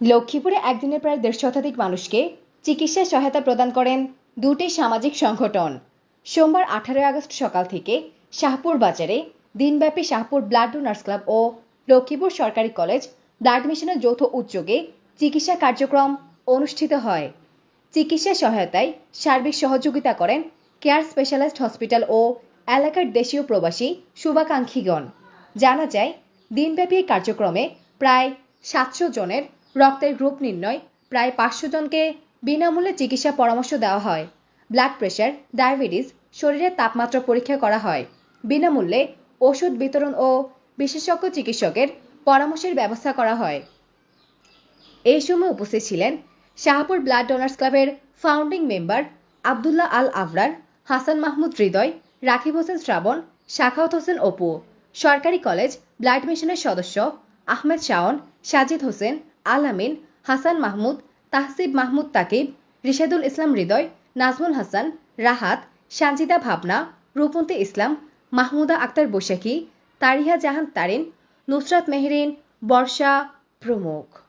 লক্ষ্মীপুরে একদিনে প্রায় দেড় শতাধিক মানুষকে চিকিৎসা সহায়তা প্রদান করেন দুটি সামাজিক সংগঠন। সোমবার আঠারোই আগস্ট সকাল থেকে শাহপুর বাজারে দিনব্যাপী শাহপুর ব্লাড ডোনার্স ক্লাব ও লক্ষ্মীপুর সরকারি কলেজ ব্লাড মিশনের যৌথ উদ্যোগে চিকিৎসা কার্যক্রম অনুষ্ঠিত হয়। চিকিৎসা সহায়তায় সার্বিক সহযোগিতা করেন কেয়ার স্পেশালিস্ট হসপিটাল ও এলাকার দেশীয় প্রবাসী শুভাকাঙ্ক্ষীগণ। জানা যায়, দিনব্যাপী কার্যক্রমে প্রায় সাতশো জনের রক্তের গ্রুপ নির্ণয়। প্রায় পাঁচশো জনকে বিনামূল্যে চিকিৎসা পরামর্শ দেওয়া হয়। ব্লাড প্রেশার ডায়াবেটিস, শরীরের তাপমাত্রা পরীক্ষা করা হয়। বিনামূল্যে ওষুধ বিতরণ ও বিশেষজ্ঞ চিকিৎসকের পরামর্শের ব্যবস্থা করা হয়। এই সময় উপস্থিত ছিলেন শাহপুর ব্লাড ডোনার্স ক্লাবের ফাউন্ডিং মেম্বার আবদুল্লাহ আল আবরার, হাসান মাহমুদ হৃদয়, রাকিব হোসেন শ্রাবণ শাখাওত হোসেন অপু, সরকারি কলেজ ব্লাড মিশনের সদস্য আহমেদ শাওন, সাজিদ হোসেন আল আমিন হাসান মাহমুদ, তাহসিব মাহমুদ তাকিব, রিশাদুল ইসলাম হৃদয়, নাজমুল হাসান, রাহাত, সানজিদা ভাবনা, রূপন্তি ইসলাম, মাহমুদা আক্তার বৈশাখী, তারিহা জাহান তারিন, নুসরাত মেহরিন, বর্ষা প্রমুখ।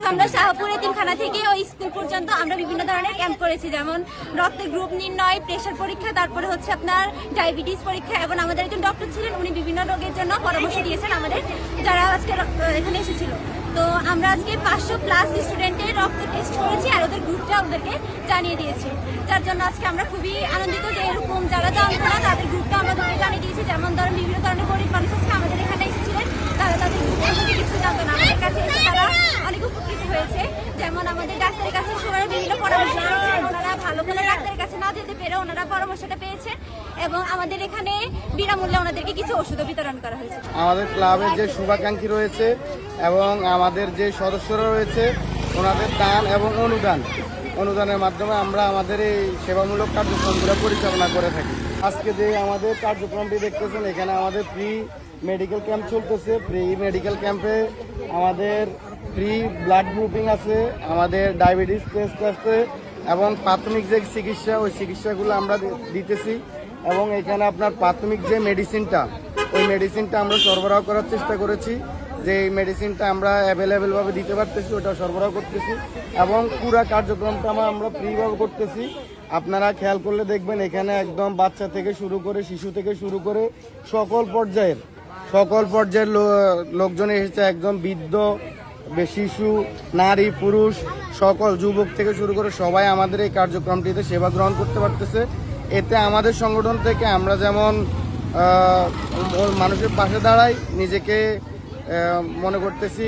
আমরা শাহপুর এতিমখানা থেকে ওই স্কুল পর্যন্ত আমরা বিভিন্ন ধরনের ক্যাম্প করেছি। যেমন রক্তের গ্রুপ নির্ণয় প্রেশার পরীক্ষা, তারপরে হচ্ছে আপনার ডায়াবেটিস পরীক্ষা এবং আমাদের একজন ডক্টর ছিলেন, উনি বিভিন্ন রোগের জন্য পরামর্শ দিয়েছেন আমাদের, যারা আজকে এখানে এসেছিল। তো আমরা আজকে পাঁচশো প্লাস স্টুডেন্টের রক্ত টেস্ট করেছি আর ওদের গ্রুপটা ওদেরকে জানিয়ে দিয়েছি। যার জন্য আজকে আমরা খুবই আনন্দিত যে এরকম যারা জানতো না তাদের গ্রুপটা আমাদেরকে জানিয়ে দিয়েছি। যেমন ধরেন বিভিন্ন ধরনের গরিব মানুষ আজকে আমাদের এখানে এসেছিলেন তারা তাদের গ্রুপের মধ্যে কিছু জানতো না আমাদের কাছে এসে তারা অনেক উপকৃত হয়েছে যেমন আমাদের ডাক্তারের কাছে সবাই বিভিন্ন পরামর্শ ওনারা ভালো কোনো ডাক্তারের কাছে না যেতে পেরে ওনারা পরামর্শটা পেয়েছে এবং আমাদের এখানে বিনামূল্যে ওনাদেরকে কিছু ওষুধও বিতরণ করা হয়েছে। আমাদের ক্লাবের যে শুভাকাঙ্ক্ষী রয়েছে এবং আমাদের যে সদস্যরা রয়েছে, ওনাদের দান এবং অনুদান। অনুদানের মাধ্যমে আমরা আমাদের এই সেবামূলক কার্যক্রমগুলো পরিচালনা করে থাকি। আজকে যে আমাদের কার্যক্রমটি দেখতেছেন, এখানে আমাদের ফ্রি মেডিকেল ক্যাম্প চলতেছে। ফ্রি মেডিকেল ক্যাম্পে আমাদের ফ্রি ব্লাড গ্রুপিং আছে, আমাদের ডায়াবেটিস টেস্ট আছে, এবং প্রাথমিক যে চিকিৎসা, ওই চিকিৎসাগুলো আমরা দিতেছি। এবং এখানে আপনার প্রাথমিক যে মেডিসিনটা ওই মেডিসিনটা আমরা সরবরাহ করার চেষ্টা করেছি। যে এই মেডিসিনটা আমরা অ্যাভেলেবেলভাবে দিতে পারতেছি, ওটা সরবরাহ করতেছি। এবং পুরা কার্যক্রমটা আমরা ফ্রিভাবে করতেছি। আপনারা খেয়াল করলে দেখবেন এখানে একদম বাচ্চা থেকে শুরু করে, শিশু থেকে শুরু করে সকল পর্যায়ের সকল পর্যায়ের লোকজন এসেছে। একদম বৃদ্ধ শিশু, নারী, পুরুষ, সকল যুবক থেকে শুরু করে সবাই আমাদের এই কার্যক্রমটিতে সেবা গ্রহণ করতে পারতেছে। এতে আমাদের সংগঠন থেকে আমরা যেমন মানুষের পাশে দাঁড়াই, নিজেকে মনে করতেছি